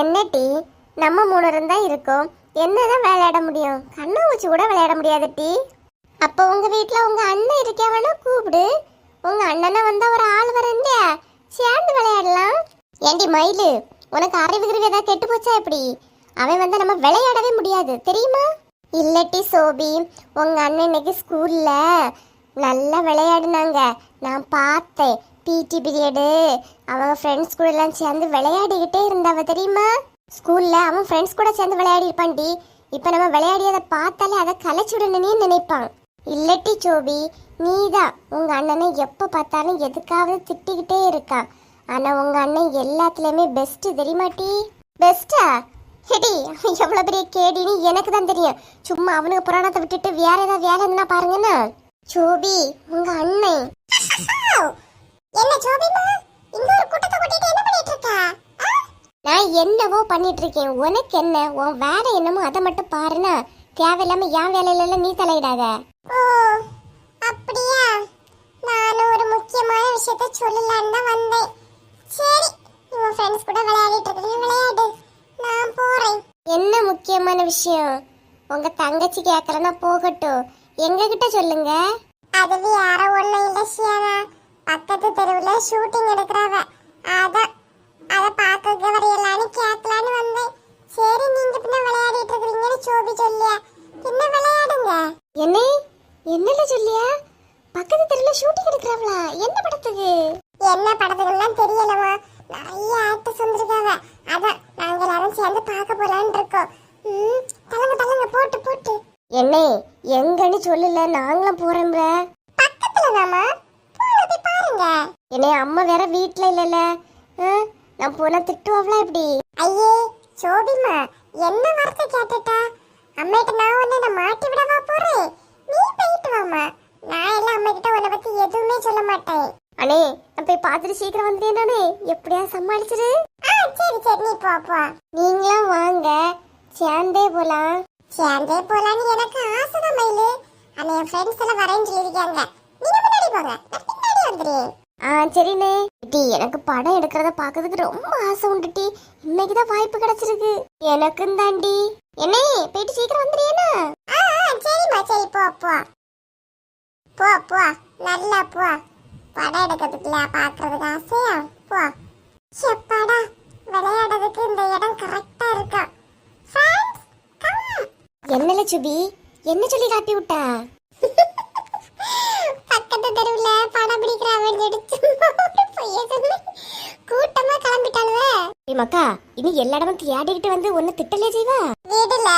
என்ன டீ? நம்ம மூணு தான் இருக்கோம். என்னதான் விளையாட முடியும்? கண்ணை வச்சு கூட விளையாட முடியாது டீ. அப்போ உங்க வீட்டில் உங்க அண்ணன் இருக்கா வேணா கூப்பிடு. உங்க அண்ணனை வந்தா ஒரு ஆள் வரந்த சேர்ந்து விளையாடலாம். ஏண்டி மயிலு உனக்கு அறிவு கிறிவு ஏதாவது கெட்டு போச்சா எப்படி? அவன் வந்து நம்ம விளையாடவே முடியாது. தெரியுமா? இல்லட்டி சோபி உங்க அண்ணன் இன்னைக்கு ஸ்கூல்ல நல்லா விளையாடினாங்க. நான் பார்த்தேன். பிடி பீரியடு அவங்க ஃப்ரெண்ட்ஸ் கூட எல்லாம் சேர்ந்து விளையாடிக்கிட்டே இருந்தாவ தெரியுமா? ஸ்கூல்ல அவன் ஃப்ரெண்ட்ஸ் கூட சேர்ந்து விளையாடி இருப்பான்டி இப்ப நம்ம விளையாடியதை பார்த்தாலே அதை கலைச்சு நினைப்பான். இல்லட்டி சோபி நீதான் உங்க அண்ணனை எப்ப பார்த்தாலும் எதுக்காவது திட்டிக்கிட்டே இருக்கான் ஆனா உங்க அண்ணன் எல்லாத்துலயுமே பெஸ்ட் தெரியுமாட்டி பெஸ்டா ஹெடி எவ்வளவு பெரிய கேடின்னு எனக்கு தான் தெரியும். சும்மா அவனுக்கு புராணத்தை விட்டுட்டு வேற ஏதாவது வேலை இருந்தா பாருங்கண்ணா. சோபி உங்க அண்ணன். நான் என்னவோ பண்ணிட்டு இருக்கேன். உனக்கு என்ன? உன் வேலை என்னமோ அதை மட்டும் பாருனா தேவையில்லாம என் வேலையில எல்லாம் நீ தலையிடாத. ஓ அப்படியா? நானும் ஒரு முக்கியமான விஷயத்த சொல்லலான்னு தான் வந்தேன். சரி உன் ஃப்ரெண்ட்ஸ் கூட விளையாடிட்டு இருக்கீங்க விளையாடு. நான் போறேன். என்ன முக்கியமான விஷயம்? உங்க தங்கச்சி கேக்குறனா போகட்டும். எங்க கிட்ட சொல்லுங்க. அது யாரோ ஒண்ணு பக்கத்து தெருவுல ஷூட்டிங் எடுக்கறாவ. அதான் அத பார்க்க வரையலான்னு கேட்கலான்னு வந்தேன். சரி நீங்க பின்ன விளையாடிட்டு இருக்கீங்கன்னு சோபி சொல்லியா. பின்ன விளையாடுங்க. என்ன என்னல சொல்லியா? பக்கத்து தெருவுல ஷூட்டிங் எடுக்கறாவளா என்ன படத்துக்கு? என்ன படத்துக்குலாம் தெரியலமா நிறைய ஆக்டர்ஸ் வந்திருக்காங்க. அதான் நாங்க எல்லாரும் சேர்ந்து பார்க்க போலான்னு இருக்கோம். ம், தள்ளுங்க தள்ளுங்க. போட்டு போட்டு. என்ன எங்கன்னு சொல்லல. நாங்களும் போறோம்ல. பக்கத்துல தாமா பாருங்க என்ன அம்மா வேற வீட்ல இல்லல நான் போனா திட்டுவாங்களா எப்படி ஐயே சோபிமா என்ன வார்த்தை கேட்டுட்டா? அம்மைகிட்ட நான் உன்னை நான் மாட்டி விடவா போறேன்? நீ போயிட்டு வாமா நான் எல்லாம் அம்மா கிட்ட உன்னை பத்தி எதுவுமே சொல்ல மாட்டேன். அண்ணே நான் போய் பார்த்துட்டு சீக்கிரம் வந்துட்டேன் நானே எப்படியா சமாளிச்சிரு. சரி சரி நீ போ போ. நீங்களும் வாங்க. சேர்ந்தே போலாம். சேர்ந்தே போலான்னு எனக்கு ஆசை தான் மயிலு. ஆனா என் ஃப்ரெண்ட்ஸ் எல்லாம் வரேன்னு சொல்லியிருக்காங்க. நீங்க முன்னாடி போங்க. நான் பின்னாடி வந்துடுறேன். ஆ சரிண்ணே. டி எனக்கு படம் எடுக்கிறத பார்க்கறதுக்கு ரொம்ப ஆசை உண்டு டி. இன்னைக்கு தான் வாய்ப்பு கிடைச்சிருக்கு. எனக்கும் தாண்டி என்னே போயிட்டு சீக்கிரம் ஆ சரிம்மா சரி போ போ. போ போ. நல்லா போ. படம் எடுக்கிறதுக்குல பாக்குறதுக்கு ஆசையா? போ. செப்பாடா விளையாடுறதுக்கு இந்த இடம் கரெக்டா இருக்கா? என்னல சுபி என்ன சொல்லி காட்டி விட்டா பக்கத்து தெருவுல படம் பிடிக்கிறவன் எடுத்து கூட்டமா கிளம்பிட்டாளுவே மக்கா இனி எல்லா இடமும் தேடிக்கிட்டு வந்து ஒன்னு திட்டலே செய்வா வீடுல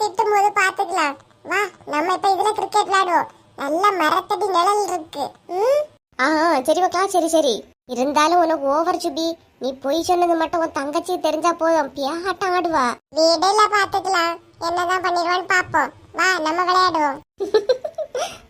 திட்டும் போது பாத்துக்கலாம். வா நம்ம இப்ப இதுல கிரிக்கெட் விளையாடுவோம். நல்ல மரத்தடி நிழல் இருக்கு. ஆ சரி மக்கா சரி சரி. இருந்தாலும் உனக்கு ஓவர் சுபி. நீ பொய் சொன்னது மட்டும் உன் தங்கச்சி தெரிஞ்சா போதும். பியாட்டம் ஆடுவா. வீடுல பாத்துக்கலாம். என்னதான் பண்ணிடுவான்னு பாப்போம். வா நம்ம விளையாடுவோம்.